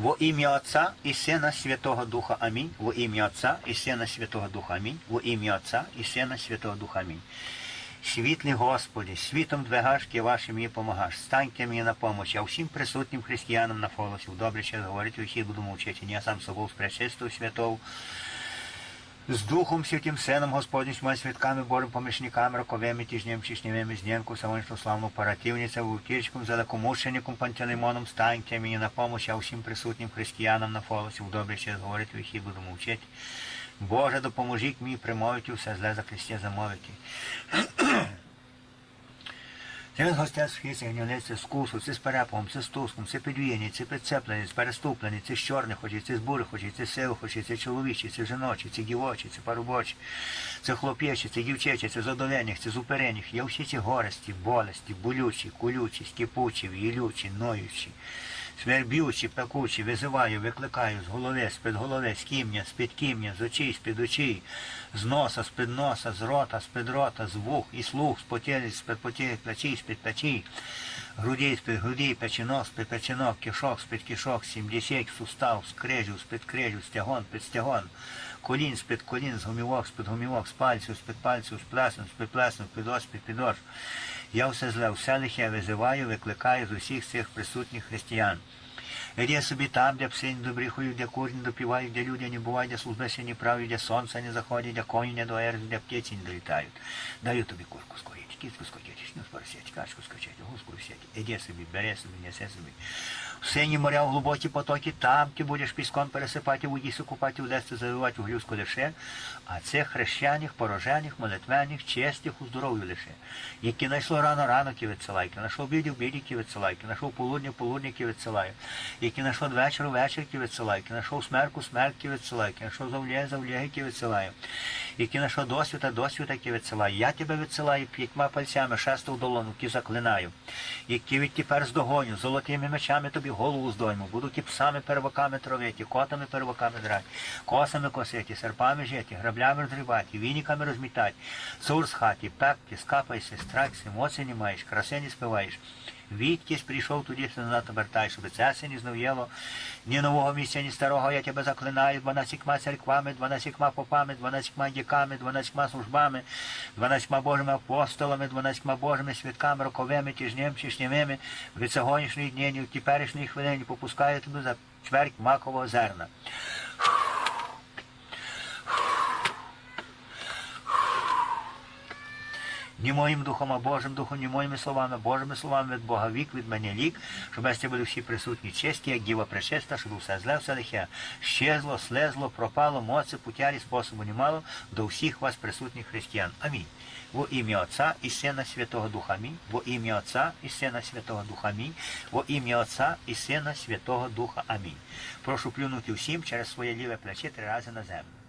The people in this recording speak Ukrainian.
Во ім'я Отця і Сина Святого Духа. Амінь. Во ім'я Отця і Сина Святого Духа. Амінь. Во ім'я Отця і Сина Святого Духа. Амінь. Світлий Господи, світом двигашки вашим мені помагаш. Станьте мені на помощь, а всім присутнім християнам на фолосі. Добре час говорити, усі буду мовчати. Я сам собою з пречистою святого. З Духом Святим Сином Господнім, моїми святками, Божим помічниками, роковими, тіжнім чишневими, знімку, самонство славну оперативниця, вултірчиком, залекомучеником, пантелеймоном, станьте мені на помощь, а всім присутнім християнам на фолосі. В добрий час говорити, і буду мовчати. Боже, допоможіть мені примовити все зле за Христя замовити. Через гостя схиці гнівниця з кусу, це з перепом, це з туском, це підвіяні, це підцеплені, це переступлені, це з чорних очі, це з бурих це сил, сивих очі, це чоловічі, це жіночі, це дівочі, це парубочі, це хлоп'ячі, це дівчачі, це задоленіх, це зуперених. Є всі ці горесті, болесті, болючі, кулючі, скипучі, в'їлючі, ноючі. Сверб'ючі, пекучі, визиваю, викликаю з голови, з-під голови, з кімня, з-під кімня, з очей, з-під очей, з носа, з-під носа, з рота, з-під рота, з вух і слух, з потілі, з-під потілі, плечей, з-під плечей, грудей, з-під грудей, печінок, з-під печінок, кишок, з-під кишок, сімдесят, сустав, з крижів, з-під крижів, стягон, під стягон, колін, з-під колін, з гумівок, з-під гумівок, з пальців, з-під пальців, з плесен, з-під плесен, з-під ос, з-під підош. Я все зле, все лихе визиваю, викликаю з усіх цих присутніх християн. Іди собі там, де пси не добріхують, де курні допівають, де люди не бувають, де службиси не праві, де сонце не заходить, де коні не доерзуть, де птиці не долітають. Даю тобі курку скоріти, кітку скотіть, шню споросять, качку скачати, гуску всякі. Іди собі, бери собі, несе собі. Сині моря, в глибокі потоки, там ти будеш піском пересипати, в воді купати, в лесці завивати, в глюзку лише. А це хрещених, порожених, молитвених, честих у здоров'ю лише. Які знайшло рано рано ті відсилайки, знайшов обідів обідів ті відсилайки, знайшов полудня полудня ті відсилаю, які знайшов вечір вечір ті відсилайки, знайшов смерку смерть ті відсилайки, знайшов завлє завлє ті відсилаю, які знайшов досвіта досвіта ті відсилаю. Я тебе відсилаю п'ятьма пальцями, шесту долону, ті заклинаю, які відтепер здогоню, золотими мечами тобі голову здойму, буду ті псами перваками травити, котами перваками драти, косами косити, серпами жити, граблями розрібати, вініками розмітати, цур з хаті, пекти, скапайся, страйся, емоцій не маєш, краси не співаєш. Відкись прийшов що назад обертай, щоб це не знуєло, ні нового місця, ні старого, я тебе заклинаю, дванадцятьма церквами, дванадцятьма попами, дванадцятьма діками, дванадцятьма службами, дванадцятьма Божими апостолами, дванадцятьма Божими святками, роковими, тижнем, чишнєвими, від сьогоднішньої дні, в теперішній хвилині попускаю тебе за чверть макового зерна. Ні моїм духом, а Божим духом, ні моїми словами, Божими словами від Бога вік, від мене лік, щоб ми були всі присутні честі, як діва пречиста, щоб все зле, все лихе, щезло, слезло, пропало, моці, путярі, способу немало до всіх вас присутніх християн. Амінь. Во ім'я Отця і Сина Святого Духа. Амінь. Во ім'я Отця і Сина Святого Духа. Амінь. Во ім'я Отця і Сина Святого Духа. Амінь. Прошу плюнути всім через своє ліве плече три рази на землю.